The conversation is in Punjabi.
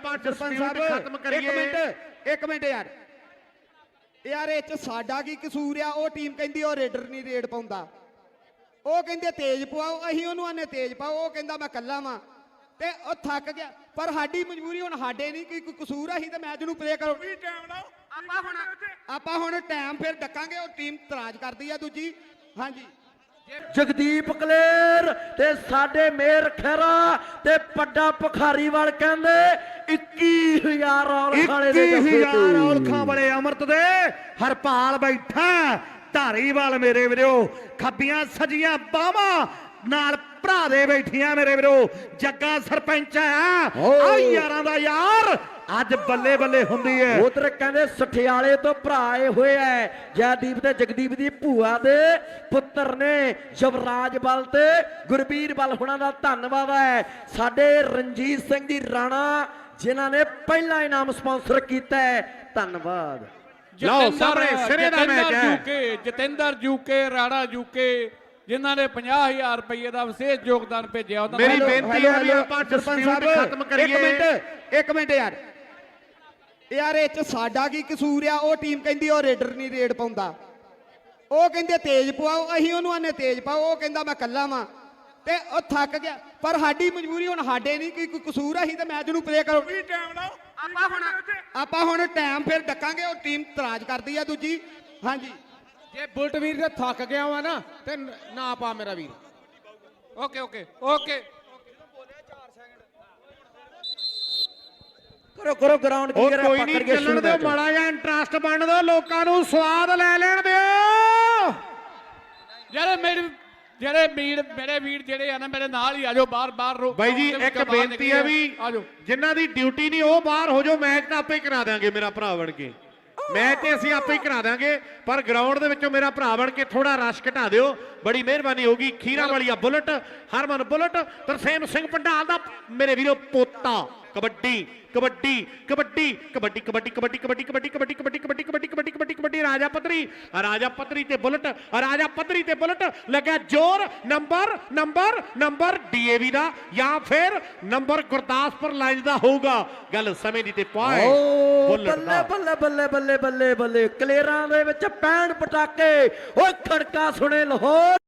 ਆਪਾਂ ਸਰਪੰਚ dispute ਸਾਹਿਬ, ਖਤਮ ਕਰੀਏ। ਇੱਕ ਮਿੰਟ ਇੱਕ ਮਿੰਟ ਯਾਰ। ਯਾਰ ਇਹ ਚ ਸਾਡਾ ਕੀ ਕਸੂਰ ਆ? ਉਹ ਟੀਮ ਕਹਿੰਦੀ ਉਹ ਰੇਡਰ ਨਹੀਂ ਰੇਡ ਪਾਉਂਦਾ। ਉਹ ਕਹਿੰਦੇ ਤੇਜ਼ ਪਵਾਓ ਅਸੀਂ ਉਹਨੂੰ ਆਨੇ ਤੇਜ਼ ਪਾਓ ਉਹ ਕਹਿੰਦਾ ਮੈਂ ਕੱਲਾ ਵਾਂ। ਤੇ ਉਹ ਥੱਕ ਗਿਆ। ਪਰ ਸਾਡੀ ਮਜਬੂਰੀ ਹੁਣ ਸਾਡੇ ਨਹੀਂ ਕੋਈ ਕੋਈ ਕਸੂਰ ਆ, ਅਸੀਂ ਤਾਂ ਮੈਚ ਨੂੰ ਪਲੇ ਕਰੋ। ਆਪਾਂ ਹੁਣ ਆਪਾਂ ਹੁਣ ਟਾਈਮ ਫਿਰ ਡੱਕਾਂਗੇ ਉਹ ਟੀਮ ਇਤਰਾਜ਼ ਕਰਦੀ ਆ ਦੂਜੀ। ਹਾਂਜੀ। ਜਗਦੀਪ ਕਲੇਰ ਤੇ ਸਾਡੇ ਮੇਰ ਖੈਰਾ ਤੇ ਪੱਡਾ ਭਖਾਰੀਵਾਲ ਕਹਿੰਦੇ 21000 ਔਰ ਖਾਲੇ ਦੇ ਜੱਫੇ 21000 ਤੇ। ਔਲਖਾਂ ਵਾਲੇ ਅਮਰਤ ਦੇ ਹਰਪਾਲ ਬੈਠਾ ਧਾਰੀਵਾਲ ਮੇਰੇ ਵੀਰੋ ਖੱਬੀਆਂ ਸਜੀਆਂ ਬਾਹਾਂ ਨਾਲ ਭਰਾ ਦੇ ਬੈਠੀਆਂ ਮੇਰੇ ਵੀਰੋ। ਜੱਗਾ ਸਰਪੰਚ ਆ ਯਾਰਾਂ ਦਾ ਯਾਰ ਅੱਜ ਬੱਲੇ ਬੱਲੇ ਹੁੰਦੀ ਹੈ। ਉਧਰ ਕਹਿੰਦੇ ਸਠਿਆਲੇ ਤੋਂ ਭਰਾ ਆਏ ਹੋਏ ਐ ਜੈਦੀਪ ਤੇ ਜਗਦੀਪ ਦੀ ਭੂਆ ਦੇ ਪੁੱਤਰ ਨੇ ਯਵਰਾਜ ਬਲ ਤੇ ਗੁਰਬੀਰ ਬਲ ਹੁਣਾਂ ਦਾ ਧੰਨਵਾਦ ਹੈ। ਸਾਡੇ ਰਣਜੀਤ ਸਿੰਘ ਜੀ ਰਾਣਾ ਜਿਨ੍ਹਾਂ ਨੇ ਪਹਿਲਾ ਇਨਾਮ ਸਪਾਂਸਰ ਕੀਤਾ ਹੈ ਧੰਨਵਾਦ। ਲਓ, ਸਾਹਮਣੇ ਸਿਰੇ ਦਾ ਮੈਚ ਹੈ। ਜੂਕੇ ਜਤਿੰਦਰ ਜੂਕੇ ਰਾਣਾ ਜੂਕੇ ਜਿਨ੍ਹਾਂ ਨੇ 50000 ਰੁਪਏ ਦਾ ਵਿਸ਼ੇਸ਼ ਯੋਗਦਾਨ ਭੇਜਿਆ ਉਹਨਾਂ ਮੇਰੀ ਬੇਨਤੀ ਹੈ ਵੀ ਆਪਾਂ ਸਰਪੰਚ ਸਾਹਿਬ, ਖਤਮ ਕਰੀਏ। ਇੱਕ ਮਿੰਟ ਇੱਕ ਮਿੰਟ ਯਾਰ। ਯਾਰ ਇਹ ਚ ਸਾਡਾ ਕੀ ਕਸੂਰ ਆ? ਉਹ ਟੀਮ ਕਹਿੰਦੀ ਉਹ ਰੇਡਰ ਨਹੀਂ ਰੇਡ ਪਾਉਂਦਾ। ਉਹ ਕਹਿੰਦੇ ਤੇਜ਼ ਪਵਾਓ ਅਸੀਂ ਉਹਨੂੰ ਆਨੇ ਤੇਜ਼ ਪਾਓ ਉਹ ਕਹਿੰਦਾ ਮੈਂ ਕੱਲਾ ਵਾਂ। ਤੇ ਉਹ ਥੱਕ ਗਿਆ। ਪਰ ਸਾਡੀ ਮਜਬੂਰੀ ਹੁਣ ਸਾਡੇ ਨਹੀਂ ਕੋਈ ਕੋਈ ਕਸੂਰ ਆ, ਅਸੀਂ ਤਾਂ ਮੈਚ ਨੂੰ ਪਲੇ ਕਰੋ। ਆਪਾਂ ਹੁਣ ਆਪਾਂ ਹੁਣ ਟਾਈਮ ਫਿਰ ਡੱਕਾਂਗੇ ਉਹ ਟੀਮ ਇਤਰਾਜ਼ ਕਰਦੀ ਆ ਦੂਜੀ। ਹਾਂਜੀ। ਜੇ ਬੁਲਟ ਵੀਰ ਦੇ ਥੱਕ ਗਿਆ ਵਾ ਨਾ ਤੇ ਨ- ਪਾ ਮੇਰਾ ਵੀਰ। ਓਕੇ ਓਕੇ ਓਕੇ ਕਰੋ ਕਰੋ ਗਰਾਊਂਡ ਉਹ ਕਲੀਅਰ ਕੋਈ ਨਹੀਂ ਚੱਲਣ ਦਿਓ। ਮਾੜਾ ਜਿਹਾ ਇੰਟਰਸਟ ਬਣ ਦਿਓ ਲੋਕਾਂ ਨੂੰ ਸਵਾਦ ਲੈ ਲੈਣ ਦਿਓ। ਜਿਹੜੇ ਮੇਰੇ ਜਿਹੜੇ ਵੀਰ ਮੇਰੇ ਵੀਰ ਜਿਹੜੇ ਆ ਨਾ ਮੇਰੇ ਨਾਲ ਹੀ ਆਜੋ ਬਾਹਰ ਬਾਹਰ ਰੋ- ਬਾਈ ਜੀ ਇੱਕ ਬੇਨਤੀ ਹੈ ਵੀ ਜਿਨ੍ਹਾਂ ਦੀ ਡਿਊਟੀ ਨਹੀਂ ਉਹ ਬਾਹਰ ਹੋ ਜਾਓ ਮੈਚ ਤਾਂ ਆਪੇ ਹੀ ਕਰਾ ਦਾਂਗੇ ਮੇਰਾ ਭਰਾ ਬਣ ਕੇ ਮੈਚ ਤੇ ਅਸੀਂ ਆਪੇ ਹੀ ਕਰਾ ਦਾਂਗੇ ਪਰ ਗਰਾਊਂਡ ਦੇ ਵਿੱਚੋਂ ਮੇਰਾ ਭਰਾ ਬਣ ਕੇ ਥੋੜਾ ਰਸ਼ ਘਟਾ ਦਿਓ ਬੜੀ ਮਿਹਰਬਾਨੀ ਹੋਗੀ ਖੀਰਾ ਵਾਲੀਆ ਬੁਲਟ ਹਰਮਨ ਬੁਲਟ ਤਰਸੇਮ ਸਿੰਘ ਪੰਡਾਲ ਦਾ ਮੇਰੇ ਵੀਰੋ ਪੋਤਾ ਕਬੱਡੀ ਕਬੱਡੀ ਕਬੱਡੀ ਕਬੱਡੀ ਕਬੱਡੀ ਕਬੱਡੀ ਕਬੱਡੀ ਕਬੱਡੀ ਕਬੱਡੀ ਕਬੱਡੀ ਕਬੱਡੀ ਕਬੱਡੀ ਰਾਜਾ ਪੱਧਰੀ ਰਾਜਾ ਪੱਧਰੀ ਤੇ ਬੁਲਟ ਰਾਜਾ ਪੱਧਰੀ ਤੇ ਬੁਲਟ ਲੱਗਿਆ ਜ਼ੋਰ ਨੰਬਰ ਨੰਬਰ ਨੰਬਰ ਡੀਏਵੀ ਦਾ ਜਾਂ ਫਿਰ ਨੰਬਰ ਗੁਰਦਾਸਪੁਰ ਲਾਈਨ ਦਾ ਹੋਊਗਾ। ਗੱਲ ਸਮੇਂ ਦੀ ਤੇ ਬੁਲਟ ਬੱਲੇ ਬੱਲੇ ਬੱਲੇ ਬੱਲੇ ਬੱਲੇ ਬੱਲੇ ਕਲੇਰਾਂ ਦੇ ਵਿੱਚ ਪੈਣ ਪਟਾਕੇ। ਓਏ ਖੜਕਾ ਸੁਣੇ ਲਾਹੌਰ